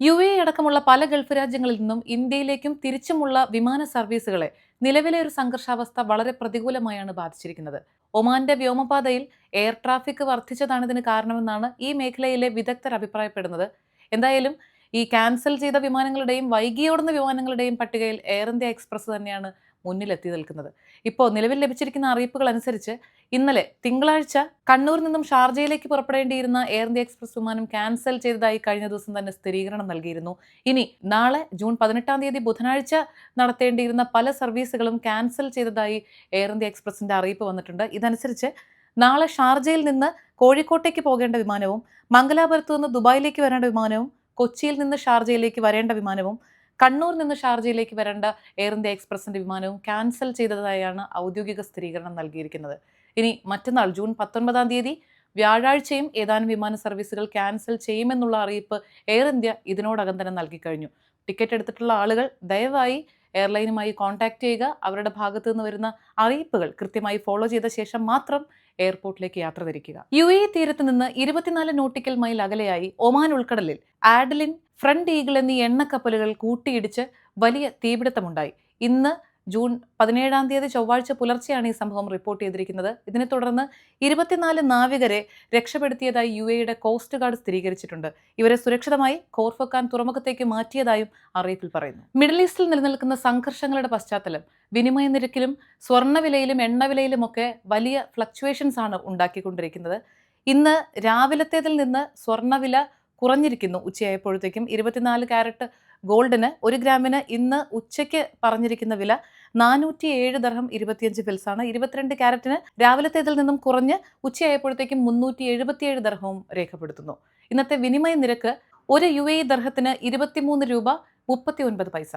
U A അടക്കമുള്ള പല Gulf രാജ്യങ്ങളിൽ നിന്നും ഇന്ത്യയിലേക്കും തിരിച്ചുമുള്ള വിമാന സർവീസുകളെ നിലവിലെ ഒരു സംഘർഷാവസ്ഥ വളരെ പ്രതികൂലമായാണ് ബാധിച്ചിരിക്കുന്നത്. ഒമാന്റെ വ്യോമപാതയിൽ എയർ ട്രാഫിക് വർദ്ധിച്ചതാണ് ഇതിന് കാരണമെന്നാണ് ഈ മേഖലയിലെ വിദഗ്ധർ അഭിപ്രായപ്പെടുന്നത്. എന്തായാലും ഈ ക്യാൻസൽ ചെയ്ത വിമാനങ്ങളുടെയും വൈകിയോടുന്ന വിമാനങ്ങളുടെയും പട്ടികയിൽ എയർ ഇന്ത്യ എക്സ്പ്രസ് തന്നെയാണ് മുന്നിലെത്തി നിൽക്കുന്നത്. ഇപ്പോൾ നിലവിൽ ലഭിച്ചിരിക്കുന്ന അറിയിപ്പുകൾ അനുസരിച്ച് ഇന്നലെ തിങ്കളാഴ്ച കണ്ണൂരിൽ നിന്നും ഷാർജയിലേക്ക് പുറപ്പെടേണ്ടിയിരുന്ന എയർ ഇന്ത്യ എക്സ്പ്രസ് വിമാനം ക്യാൻസൽ ചെയ്തതായി കഴിഞ്ഞ ദിവസം തന്നെ സ്ഥിരീകരണം നൽകിയിരുന്നു. ഇനി നാളെ ജൂൺ പതിനെട്ടാം തീയതി ബുധനാഴ്ച നടത്തേണ്ടിയിരുന്ന പല സർവീസുകളും ക്യാൻസൽ ചെയ്തതായി എയർ ഇന്ത്യ എക്സ്പ്രസിന്റെ അറിയിപ്പ് വന്നിട്ടുണ്ട്. ഇതനുസരിച്ച് നാളെ ഷാർജയിൽ നിന്ന് കോഴിക്കോട്ടേക്ക് പോകേണ്ട വിമാനവും മംഗലാപുരത്തു നിന്ന് ദുബായിലേക്ക് വരേണ്ട വിമാനവും കൊച്ചിയിൽ നിന്ന് ഷാർജയിലേക്ക് വരേണ്ട വിമാനവും കണ്ണൂർ നിന്ന് ഷാർജയിലേക്ക് വരേണ്ട എയർ ഇന്ത്യ എക്സ്പ്രസിന്റെ വിമാനവും ക്യാൻസൽ ചെയ്തതായാണ് ഔദ്യോഗിക സ്ഥിരീകരണം നൽകിയിരിക്കുന്നത്. ഇനി മറ്റന്നാൾ ജൂൺ പത്തൊൻപതാം തീയതി വ്യാഴാഴ്ചയും ഏതാനും വിമാന സർവീസുകൾ ക്യാൻസൽ ചെയ്യുമെന്നുള്ള അറിയിപ്പ് എയർ ഇന്ത്യ ഇതിനോടകം തന്നെ നൽകിക്കഴിഞ്ഞു ടിക്കറ്റ് എടുത്തിട്ടുള്ള ആളുകൾ ദയവായി എയർലൈനുമായി കോൺടാക്ട് ചെയ്യുക. അവരുടെ ഭാഗത്തു നിന്ന് വരുന്ന അറിയിപ്പുകൾ കൃത്യമായി ഫോളോ ചെയ്ത ശേഷം മാത്രം എയർപോർട്ടിലേക്ക് യാത്ര തിരിക്കുക. യു എ തീരത്ത് നിന്ന് ഇരുപത്തിനാല് നോട്ടിക്കൽ മൈൽ അകലെയായി ഒമാൻ ഉൾക്കടലിൽ ആഡലിൻ ഫ്രണ്ട് ഈഗിൾ എന്നീ എണ്ണക്കപ്പലുകൾ കൂട്ടിയിടിച്ച് വലിയ തീപിടുത്തമുണ്ടായി. ഇന്ന് ജൂൺ പതിനേഴാം തീയതി ചൊവ്വാഴ്ച പുലർച്ചെയാണ് ഈ സംഭവം റിപ്പോർട്ട് ചെയ്തിരിക്കുന്നത്. ഇതിനെ തുടർന്ന് ഇരുപത്തിനാല് നാവികരെ രക്ഷപ്പെടുത്തിയതായി യു എയുടെ കോസ്റ്റ് ഗാർഡ് സ്ഥിരീകരിച്ചിട്ടുണ്ട്. ഇവരെ സുരക്ഷിതമായി കോർഫക്കാൻ തുറമുഖത്തേക്ക് മാറ്റിയതായും അറിയിപ്പിൽ പറയുന്നു. മിഡിൽ ഈസ്റ്റിൽ നിലനിൽക്കുന്ന സംഘർഷങ്ങളുടെ പശ്ചാത്തലം വിനിമയ നിരക്കിലും സ്വർണവിലയിലും എണ്ണവിലയിലുമൊക്കെ വലിയ ഫ്ലക്ച്വേഷൻസ് ആണ് ഉണ്ടാക്കിക്കൊണ്ടിരിക്കുന്നത്. ഇന്ന് രാവിലത്തേതിൽ നിന്ന് സ്വർണവില കുറഞ്ഞിരിക്കുന്നു ഉച്ചയായപ്പോഴത്തേക്കും. ഇരുപത്തിനാല് ക്യാരറ്റ് ഗോൾഡിന് ഒരു ഗ്രാമിന് ഇന്ന് ഉച്ചയ്ക്ക് പറഞ്ഞിരിക്കുന്ന വില നാനൂറ്റി ഏഴ് ദർഹം ഇരുപത്തിയഞ്ച് ഫിൽസാണ് ഇരുപത്തിരണ്ട് ക്യാരറ്റിന് രാവിലത്തേതിൽ നിന്നും കുറഞ്ഞ് ഉച്ചയായപ്പോഴത്തേക്കും മുന്നൂറ്റി എഴുപത്തിയേഴ് ദർഹവും രേഖപ്പെടുത്തുന്നു. ഇന്നത്തെ വിനിമയ നിരക്ക് ഒരു യു എ ദർഹത്തിന് ഇരുപത്തിമൂന്ന് രൂപ മുപ്പത്തി ഒൻപത് പൈസ.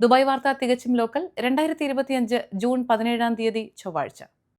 ദുബായ് വാർത്ത തികച്ചും ലോക്കൽ. രണ്ടായിരത്തി ഇരുപത്തിയഞ്ച് ജൂൺ പതിനേഴാം തീയതി ചൊവ്വാഴ്ച.